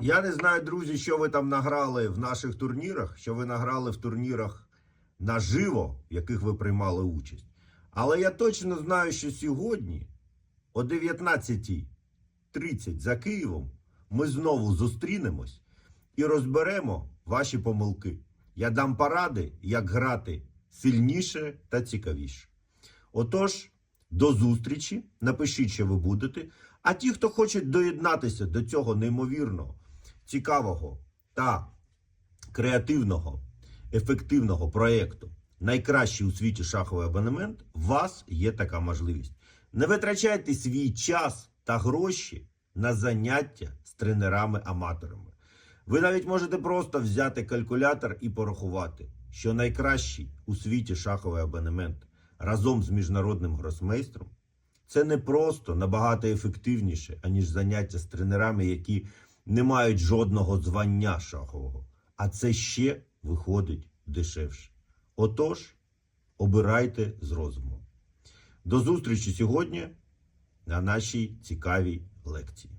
Я не знаю, друзі, що ви там награли в наших турнірах, що ви награли в турнірах наживо, в яких ви приймали участь. Але я точно знаю, що сьогодні о 19.30 за Києвом ми знову зустрінемось і розберемо ваші помилки. Я дам поради, як грати сильніше та цікавіше. Отож, до зустрічі. Напишіть, що ви будете. А ті, хто хоче доєднатися до цього неймовірного, цікавого та креативного, ефективного проєкту, найкращий у світі шаховий абонемент, у вас є така можливість. Не витрачайте свій час та гроші на заняття з тренерами-аматорами. Ви навіть можете просто взяти калькулятор і порахувати, що найкращий у світі шаховий абонемент разом з міжнародним гросмейстром це не просто набагато ефективніше, аніж заняття з тренерами, які не мають жодного звання шахового. А це ще виходить дешевше. Отож, обирайте з розумом. До зустрічі сьогодні на нашій цікавій лекції.